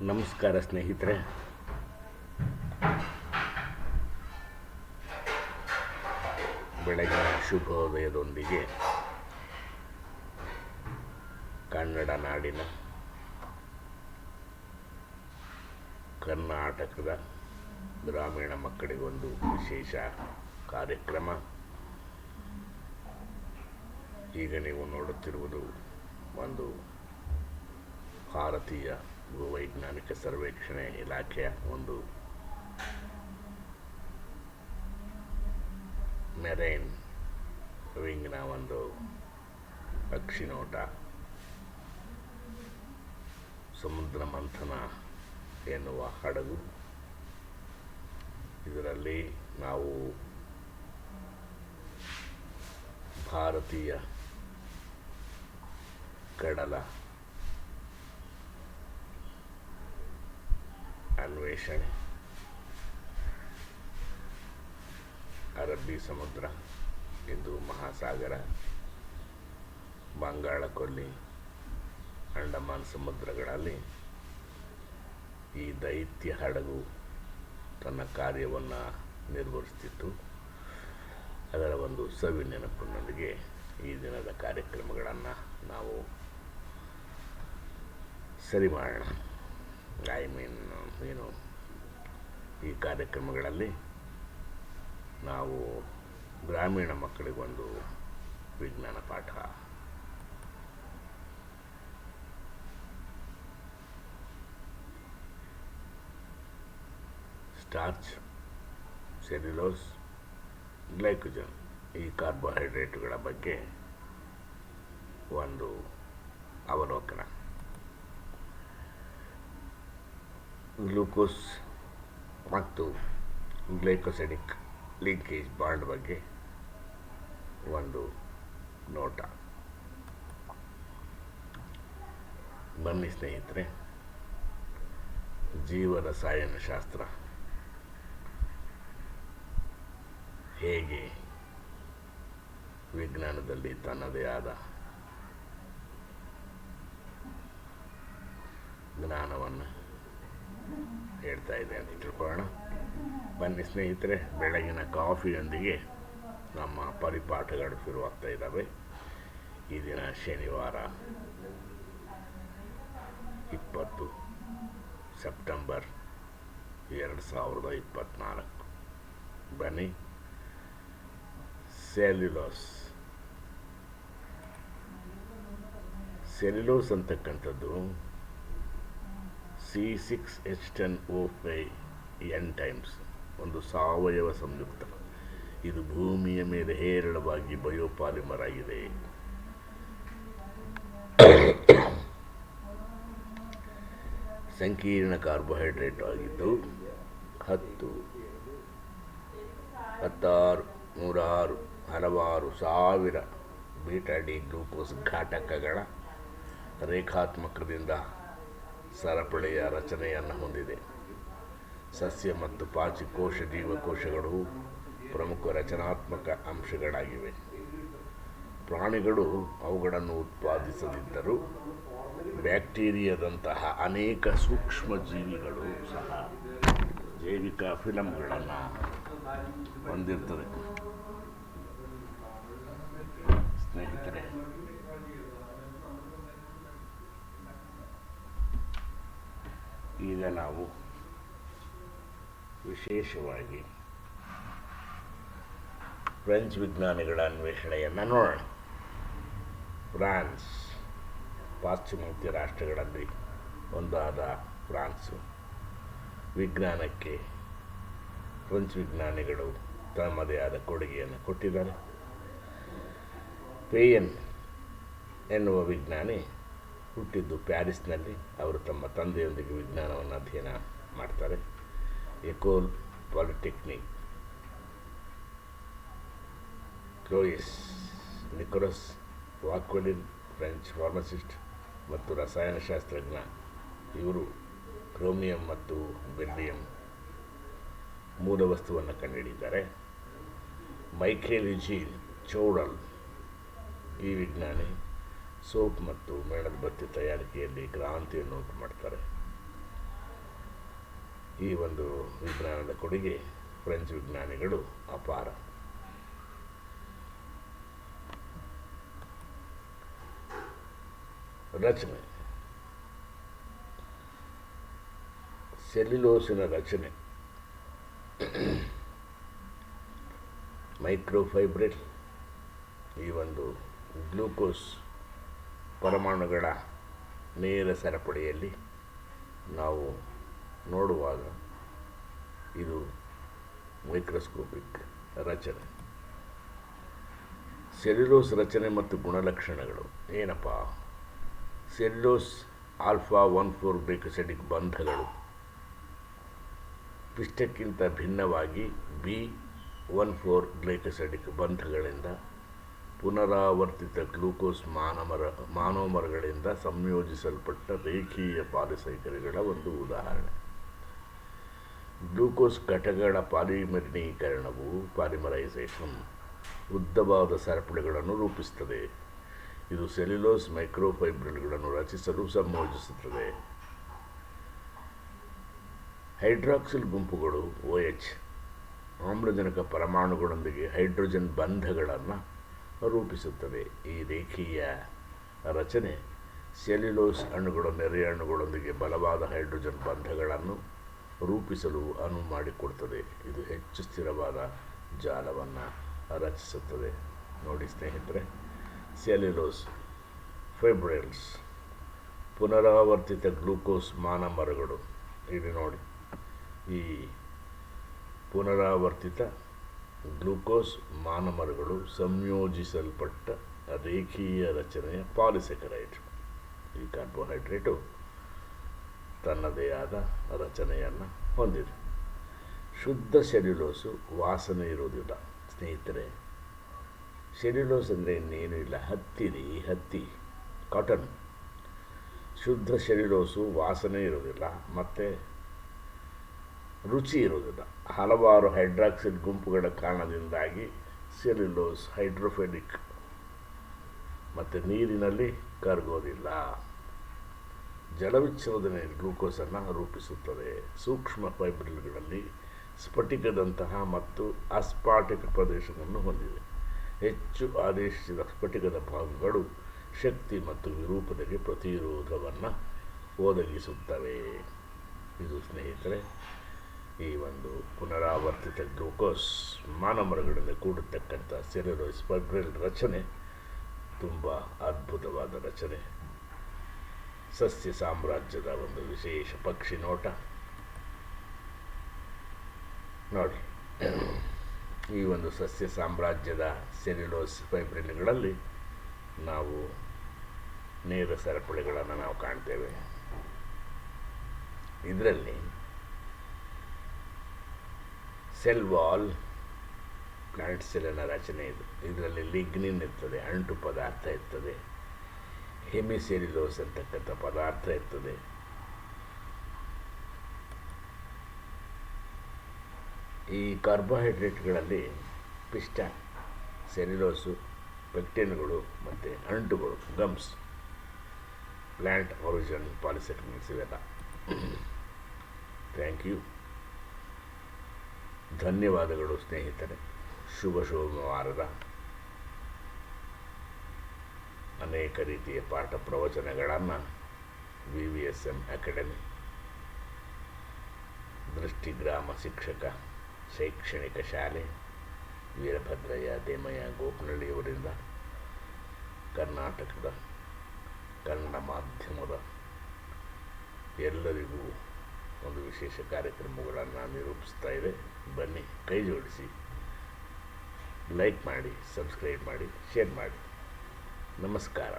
ನಮಸ್ಕಾರ ಸ್ನೇಹಿತರೆ. ಬೆಳಗಿನ ಶುಭೋದಯದೊಂದಿಗೆ ಕನ್ನಡ ನಾಡಿನ ಕರ್ನಾಟಕದ ಗ್ರಾಮೀಣ ಮಕ್ಕಳಿಗೊಂದು ವಿಶೇಷ ಕಾರ್ಯಕ್ರಮ. ಈಗ ನೀವು ನೋಡುತ್ತಿರುವುದು ಒಂದು ಭಾರತೀಯ ಭೂವೈಜ್ಞಾನಿಕ ಸರ್ವೇಕ್ಷಣೆ ಇಲಾಖೆಯ ಒಂದು ಮೆರೈನ್ ವಿಂಗ್ನ ಒಂದು ಪಕ್ಷಿನೋಟ ಸಮುದ್ರ ಮಂಥನ ಎನ್ನುವ ಹಡಗು. ಇದರಲ್ಲಿ ನಾವು ಭಾರತೀಯ ಕಡಲ ಅನ್ವೇಷಣೆ ಅರಬ್ಬಿ ಸಮುದ್ರ ಇಂದು ಮಹಾಸಾಗರ ಬಂಗಾಳ ಕೊಲ್ಲಿ ಅಂಡಮಾನ್ ಸಮುದ್ರಗಳಲ್ಲಿ ಈ ದೈತ್ಯ ಹಡಗು ತನ್ನ ಕಾರ್ಯವನ್ನು ನಿರ್ವಹಿಸ್ತಿತ್ತು. ಅದರ ಒಂದು ಸವಿ ನೆನಪಿನೊಂದಿಗೆ ಈ ದಿನದ ಕಾರ್ಯಕ್ರಮಗಳನ್ನು ನಾವು ಸರಿ ಮಾಡೋಣ. ಐ ಮೀನ್ ಏನು ಈ ಕಾರ್ಯಕ್ರಮಗಳಲ್ಲಿ ನಾವು ಗ್ರಾಮೀಣ ಮಕ್ಕಳಿಗೊಂದು ವಿಜ್ಞಾನ ಪಾಠ. ಸ್ಟಾರ್ಚ್, ಸೆಲ್ಯುಲೋಸ್, ಗ್ಲೈಕೋಜನ್ ಈ ಕಾರ್ಬೋಹೈಡ್ರೇಟ್ಗಳ ಬಗ್ಗೆ ಒಂದು ಅವಲೋಕನ. ಗ್ಲೂಕೋಸ್ ಮತ್ತು ಗ್ಲೈಕೋಸೆಡಿಕ್ ಲಿಂಕೇಜ್ ಬಾಂಡ್ ಬಗ್ಗೆ ಒಂದು ನೋಟ. ಬನ್ನಿ ಸ್ನೇಹಿತರೆ, ಜೀವರಸಾಯನಶಾಸ್ತ್ರ ಹೇಗೆ ವಿಜ್ಞಾನದಲ್ಲಿ ತನ್ನದೇ ಆದ ಜ್ಞಾನವನ್ನು ಹೇಳ್ತಾ ಇದೆ ಅಂತ ತಿಳ್ಕೊಳ್ಳೋಣ. ಬನ್ನಿ ಸ್ನೇಹಿತರೆ, ಬೆಳಗಿನ ಕಾಫಿಯೊಂದಿಗೆ ನಮ್ಮ ಪರಿಪಾಠಗಳು ಶುರುವಾಗ್ತಾ ಇದ್ದಾವೆ. ಈ ದಿನ ಶನಿವಾರ, ಇಪ್ಪತ್ತು ಸೆಪ್ಟೆಂಬರ್ ಎರಡು ಸಾವಿರದ ಇಪ್ಪತ್ತ್ನಾಲ್ಕು ಬನ್ನಿ. ಸೆಲ್ಯುಲೋಸ್. ಸೆಲ್ಯುಲೋಸ್ ಅಂತಕ್ಕಂಥದ್ದು C six H ten O five N times ಒಂದು ಸಾವಯವ ಸಂಯುಕ್ತ. ಇದು ಭೂಮಿಯ ಮೇಲೆ ಹೇರಳವಾಗಿ ಬಯೋಪಾಲಿಮರ್ ಆಗಿದೆ. ಸಂಕೀರ್ಣ ಕಾರ್ಬೋಹೈಡ್ರೇಟ್ ಆಗಿದ್ದು ಹತ್ತು, ಹತ್ತಾರು, ನೂರಾರು, ಹಲವಾರು ಸಾವಿರ ಬೀಟಾ ಡಿ ಗ್ಲೂಕೋಸ್ ಘಟಕಗಳ ರೇಖಾತ್ಮಕದಿಂದ ಸರಪಳಿಯ ರಚನೆಯನ್ನು ಹೊಂದಿದೆ. ಸಸ್ಯ ಮತ್ತು ಪಾಚಿ ಕೋಶ ಜೀವಕೋಶಗಳು ಪ್ರಮುಖ ರಚನಾತ್ಮಕ ಅಂಶಗಳಾಗಿವೆ. ಪ್ರಾಣಿಗಳು ಅವುಗಳನ್ನು ಉತ್ಪಾದಿಸದಿದ್ದರೂ ಬ್ಯಾಕ್ಟೀರಿಯಾದಂತಹ ಅನೇಕ ಸೂಕ್ಷ್ಮ ಜೀವಿಗಳು ಸಹ ಜೈವಿಕ ಫಿಲಮ್ಗಳನ್ನು ಹೊಂದಿರ್ತದೆ ಸ್ನೇಹಿತರೆ ಈಗ ನಾವು ವಿಶೇಷವಾಗಿ ಫ್ರೆಂಚ್ ವಿಜ್ಞಾನಿಗಳ ಅನ್ವೇಷಣೆಯನ್ನು ನೋಡೋಣ. ಫ್ರಾನ್ಸ್, ಪಾಶ್ಚಿಮಾತ್ಯ ರಾಷ್ಟ್ರಗಳಲ್ಲಿ ಒಂದಾದ ಫ್ರಾನ್ಸು. ವಿಜ್ಞಾನಕ್ಕೆ ಫ್ರೆಂಚ್ ವಿಜ್ಞಾನಿಗಳು ತಮ್ಮದೇ ಆದ ಕೊಡುಗೆಯನ್ನು ಕೊಟ್ಟಿದ್ದಾರೆ. ಪೇಯನ್ ಎನ್ನುವ ವಿಜ್ಞಾನಿ ಹುಟ್ಟಿದ್ದು ಪ್ಯಾರಿಸ್ನಲ್ಲಿ ಅವರು ತಮ್ಮ ತಂದೆಯೊಂದಿಗೆ ವಿಜ್ಞಾನವನ್ನು ಅಧ್ಯಯನ ಮಾಡ್ತಾರೆ. Ecole Polytechnique. Louis Nicolas Vauquelin French pharmacist ಮತ್ತು ರಸಾಯನಶಾಸ್ತ್ರಜ್ಞ. ಇವರು ಕ್ರೋಮಿಯಂ ಮತ್ತು ಬೆಲ್ಲಿಯಂ ಮೂಲ ವಸ್ತುವನ್ನು ಕಂಡುಹಿಡಿದ್ದಾರೆ ಮೈಖೇಲ್ ಇಜಿ ಚೌಡಲ್ ಈ ವಿಜ್ಞಾನಿ. ಸೋಪ್ ಮತ್ತು ಮೇಣದ ಬತ್ತಿ ತಯಾರಿಕೆಯಲ್ಲಿ ಕ್ರಾಂತಿಯನ್ನು ಉಂಟು ಮಾಡ್ತಾರೆ ಈ ಒಂದು ವಿಜ್ಞಾನದ ಕೊಡುಗೆ ಫ್ರೆಂಚ್ ವಿಜ್ಞಾನಿಗಳು ಅಪಾರ. ರಚನೆ. ಸೆಲ್ಯುಲೋಸಿನ ರಚನೆ. ಮೈಕ್ರೋಫೈಬ್ರಿಡ್ ಈ ಒಂದು ಗ್ಲೂಕೋಸ್ ಪರಮಾಣುಗಳ ನೇರ ಸರಪಳಿಯಲ್ಲಿ ನಾವು ನೋಡುವಾಗ ಇದು ಮೈಕ್ರೋಸ್ಕೋಪಿಕ್ ರಚನೆ. ಸೆಲ್ಯುಲೋಸ್ ರಚನೆ ಮತ್ತು ಗುಣಲಕ್ಷಣಗಳು. ಏನಪ್ಪ? Cellulose alpha one four glycosidic ಬಂಧಗಳು ಪಿಷ್ಟಕ್ಕಿಂತ ಭಿನ್ನವಾಗಿ ಬಿ ಒನ್ ಫೋರ್ ಗ್ಲೈಕಸೆಡಿಕ್ ಬಂಧಗಳಿಂದ ಪುನರಾವರ್ತಿತ ಗ್ಲೂಕೋಸ್ ಮಾನಮರ, ಮಾನೋಮರಗಳಿಂದ ಸಂಯೋಜಿಸಲ್ಪಟ್ಟ ರೇಖೀಯ ಪಾಲಿಸೈಕಲ್ಗಳ ಒಂದು ಉದಾಹರಣೆ. ಗ್ಲೂಕೋಸ್ ಘಟಕಗಳ ಪಾಲಿಮರಿಣೀಕರಣವು ಪಾಲಿಮರೈಸೇಷನ್ ಉದ್ದವಾದ ಸರಪಳಿಗಳನ್ನು ರೂಪಿಸುತ್ತದೆ. ಇದು ಸೆಲ್ಯುಲೋಸ್ ಮೈಕ್ರೋಫೈಬ್ರಿಲ್ಗಳನ್ನು ರಚಿಸಲು ಸಂಯೋಜಿಸುತ್ತದೆ. ಹೈಡ್ರಾಕ್ಸಿಲ್ ಗುಂಪುಗಳು ಓ ಎಚ್, ಆಮ್ಲಜನಕ ಪರಮಾಣುಗಳೊಂದಿಗೆ ಹೈಡ್ರೋಜನ್ ಬಂಧಗಳನ್ನು ರೂಪಿಸುತ್ತದೆ ಈ ರೇಖೀಯ ರಚನೆ ಸೆಲ್ಯುಲೋಸ್ ಹಣ್ಣುಗಳು ನೆರೆ ಹಣ್ಣುಗಳೊಂದಿಗೆ ಬಲವಾದ ಹೈಡ್ರೋಜನ್ ಬಂಧಗಳನ್ನು ರೂಪಿಸಲು ಅನುವು ಮಾಡಿಕೊಡ್ತದೆ ಇದು ಹೆಚ್ಚು ಸ್ಥಿರವಾದ ಜಾಲವನ್ನು ರಚಿಸುತ್ತದೆ. ನೋಡಿ ಸ್ನೇಹಿತರೆ, ಸೆಲ್ಯುಲೋಸ್ ಫೈಬ್ರಿಲ್ಸ್, ಪುನರಾವರ್ತಿತ ಗ್ಲೂಕೋಸ್ ಮಾನಮರಗಳು. ಇಲ್ಲಿ ನೋಡಿ, ಈ ಪುನರಾವರ್ತಿತ ಗ್ಲೂಕೋಸ್ ಮಾನಮರಗಳು ಸಂಯೋಜಿಸಲ್ಪಟ್ಟ ರೇಖೀಯ ರಚನೆಯ ಪಾಲಿಸೆಕರೈಟ್ ಈ ಕಾರ್ಬೋಹೈಡ್ರೇಟು ತನ್ನದೇ ಆದ ರಚನೆಯನ್ನು ಹೊಂದಿದೆ. ಶುದ್ಧ ಸೆಲ್ಯುಲೋಸು ವಾಸನೆ ಇರುವುದಿಲ್ಲ. ಸ್ನೇಹಿತರೆ, ಸೆಲ್ಯುಲೋಸ್ ಅಂದರೆ ಇನ್ನೇನು ಇಲ್ಲ. ಹತ್ತಿ ರೀ ಹತ್ತಿ, ಕಾಟನ್. ಶುದ್ಧ ಸೆಲ್ಯುಲೋಸು ವಾಸನೆ ಇರುವುದಿಲ್ಲ. ಮತ್ತು ರುಚಿ ಇರುವುದಿಲ್ಲ. ಹಲವಾರು ಹೈಡ್ರಾಕ್ಸಿಡ್ ಗುಂಪುಗಳ ಕಾರಣದಿಂದಾಗಿ ಸೆಲ್ಯುಲೋಸ್ ಹೈಡ್ರೋಫೆಡಿಕ್ ಮತ್ತು ನೀರಿನಲ್ಲಿ ಕರಗೋದಿಲ್ಲ. ಜಲವಿಚ್ಛೇದನೆ ಗ್ಲೂಕೋಸನ್ನು ರೂಪಿಸುತ್ತದೆ. ಸೂಕ್ಷ್ಮ ಫೈಬ್ರಿಲ್ಗಳಲ್ಲಿ ಸ್ಫಟಿಕದಂತಹ ಮತ್ತು ಅಸ್ಫಾಟಿಕ ಪ್ರದೇಶವನ್ನು ಹೊಂದಿದೆ. ಹೆಚ್ಚು ಆದೇಶಿಸಿದ ಸ್ಫಟಿಕದ ಭಾಗಗಳು ಶಕ್ತಿ ಮತ್ತು ವಿರೂಪತೆಗೆ ಪ್ರತಿರೋಧವನ್ನು ಒದಗಿಸುತ್ತವೆ. ಇದು ಸ್ನೇಹಿತರೆ ಈ ಒಂದು ಪುನರಾವರ್ತಿತ ಗ್ಲೂಕೋಸ್ ಮಾನಮರಗಳಿಂದ ಕೂಡಿರ್ತಕ್ಕಂಥ ಸೆರೆರೋ ಸ್ಪರ್ಗ್ರಲ್ ರಚನೆ ತುಂಬ ಅದ್ಭುತವಾದ ರಚನೆ. ಸಸ್ಯ ಸಾಮ್ರಾಜ್ಯದ ಒಂದು ವಿಶೇಷ ಪಕ್ಷಿ ನೋಟ. ನೋಡಿ, ಈ ಒಂದು ಸಸ್ಯ ಸಾಮ್ರಾಜ್ಯದ ಸೆಲ್ಯುಲೋಸ್ ಫೈಬ್ರಿಲ್ಗಳಲ್ಲಿ ನಾವು ನೇರ ಸರಪಳಿಗಳನ್ನು ನಾವು ಕಾಣ್ತೇವೆ. ಇದರಲ್ಲಿ ಸೆಲ್ ವಾಲ್ ಪ್ಲಾಂಟ್ ಸೆಲ್ಲಿನ ರಚನೆ ಇದು. ಇದರಲ್ಲಿ ಲಿಗ್ನಿನ್ ಇರ್ತದೆ, ಅಂಟು ಪದಾರ್ಥ ಇರ್ತದೆ ಹೆಮಿಸೆಲ್ಯುಲೋಸ್ ಅಂತಕ್ಕಂಥ ಪದಾರ್ಥ ಇರ್ತದೆ. ಈ ಕಾರ್ಬೋಹೈಡ್ರೇಟ್ಗಳಲ್ಲಿ ಪಿಷ್ಟ ಸೆಲ್ಯುಲೋಸು ಪೆಕ್ಟಿನ್ಗಳು ಮತ್ತು ಅಂಟುಗಳು, ಗಮ್ಸ್ ಪ್ಲ್ಯಾಂಟ್ ಒರಿಜಿನ್ ಪಾಲಿಸೆಕ್ನಿಕ್ಸ್ ಇವೆಲ್ಲ. Thank you. ಧನ್ಯವಾದಗಳು ಸ್ನೇಹಿತರೆ. ಶುಭ ಸೋಮವಾರದ ಅನೇಕ ರೀತಿಯ ಪಾಠ ಪ್ರವಚನಗಳನ್ನು V V S M academy ದೃಷ್ಟಿಗ್ರಾಮ ಶಿಕ್ಷಕ, ಶೈಕ್ಷಣಿಕ ಶಾಲೆ, ವೀರಭದ್ರಯ್ಯ ದೇಮಯ್ಯ ಗೋಪನಳ್ಳಿಯವರಿಂದ ಕರ್ನಾಟಕದ ಕನ್ನಡ ಮಾಧ್ಯಮದ ಎಲ್ಲರಿಗೂ ಒಂದು ವಿಶೇಷ ಕಾರ್ಯಕ್ರಮಗಳನ್ನು ನಿರೂಪಿಸ್ತಾ ಇದೆ ಬನ್ನಿ ಕೈ ಜೋಡಿಸಿ. ಲೈಕ್ ಮಾಡಿ ಸಬ್ಸ್ಕ್ರೈಬ್ ಮಾಡಿ ಶೇರ್ ಮಾಡಿ. ನಮಸ್ಕಾರ.